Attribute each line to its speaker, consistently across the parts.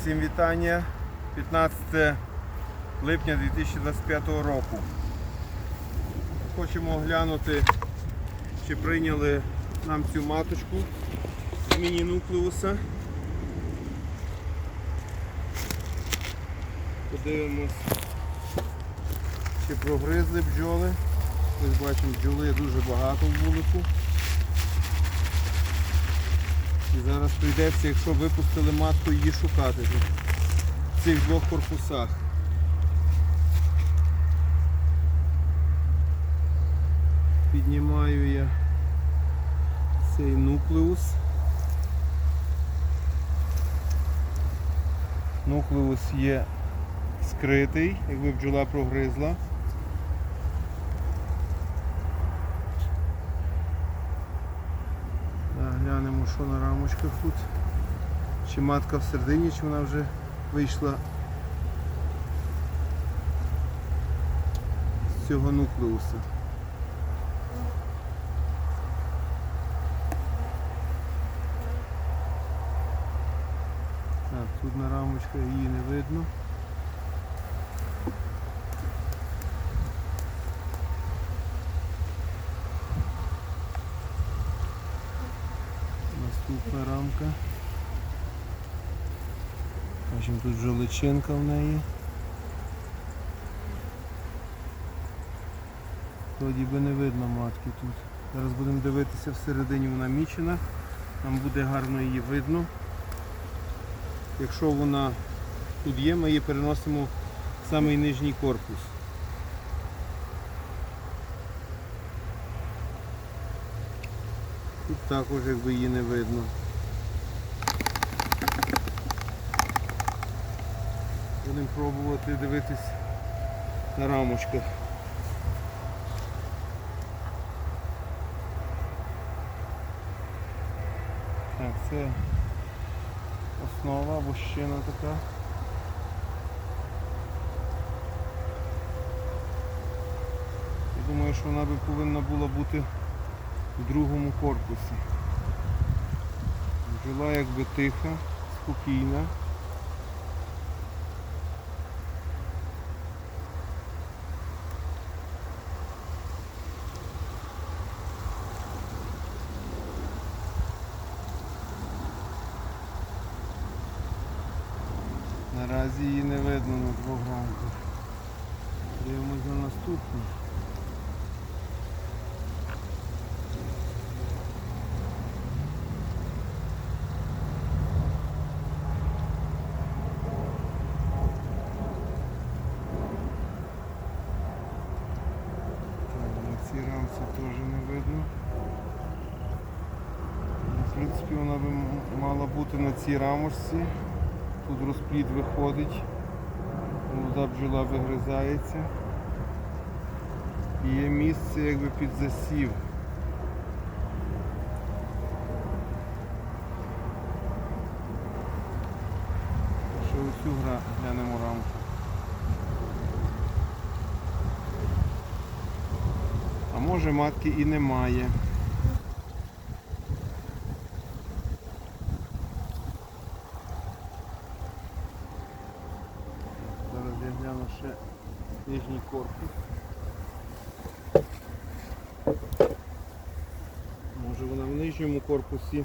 Speaker 1: Всім вітання. 15 липня 2025 року. Хочемо оглянути, чи прийняли нам цю маточку з міні-нуклеуса. Подивимось, чи прогризли бджоли. Ось бачимо, бджоли дуже багато в вулику. І зараз прийдеться, якщо випустили матку, її шукати тут, в цих двох корпусах. Піднімаю я цей нуклеус. Нуклеус є скритий, якби бджола прогризла. Так, глянемо, на рамочках тут. Чи матка всередині, чи вона вже вийшла з цього нуклеуса. Так, тут на рамочках її не видно. Наступна рамка. Бачимо, тут вже личинка в неї. Тоді би не видно матки тут. Зараз будемо дивитися всередині вона мічена. Нам буде гарно її видно. Якщо вона тут є, ми її переносимо в самий нижній корпус. Тут також якби її не видно. Будемо пробувати дивитись на рамочках. Так, це основа, вощина така. Я думаю, що вона би повинна була бути в другому корпусі. Бджола якби тиха, спокійна. Наразі її не видно на двох рамках. Дивимось на наступну. Так, Цій теж не видно. Ну, В принципі, вона би мала бути на цій рамочці. Тут розплід виходить, молода бджола вигризається. І є місце якби під засів. Оцю гра глянемо рамку. Може матки і немає. Зараз я гляну ще нижній корпус. Може вона в нижньому корпусі.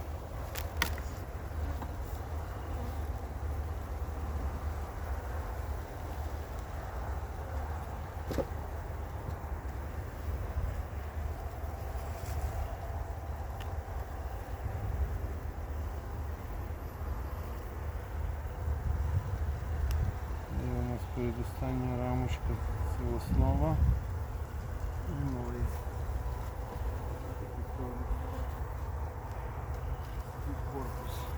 Speaker 1: Передостання рамочка, це основа. Ну, корпус.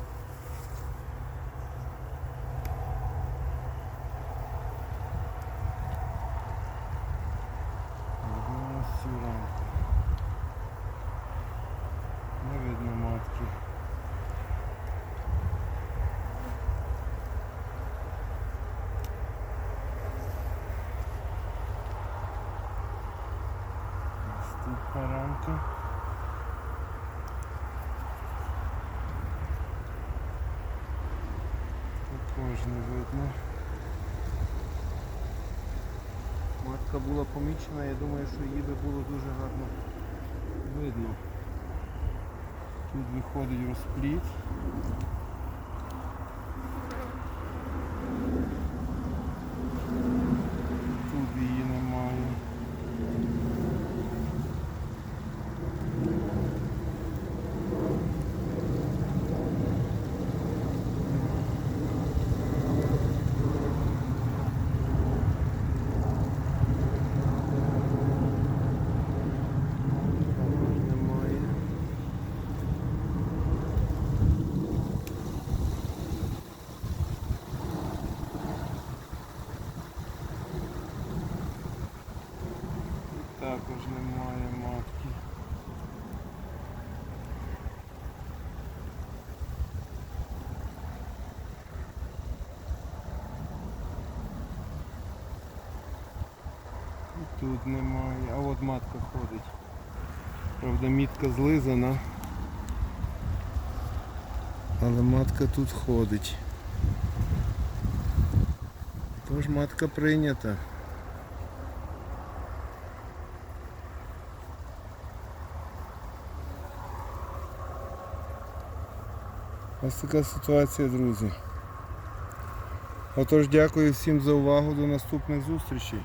Speaker 1: Наступна рамка. Також Також не видно. Матка була помічена, я думаю, що її би було дуже гарно видно. Тут виходить розпліт. Тут її немає. Також немає. Також немає матки. І Тут немає, а от матка ходить. Правда, мітка злизана. Але матка тут ходить. Тож матка прийнята. Ось така ситуація, друзі. Отож, дякую всім за увагу. До наступних зустрічей.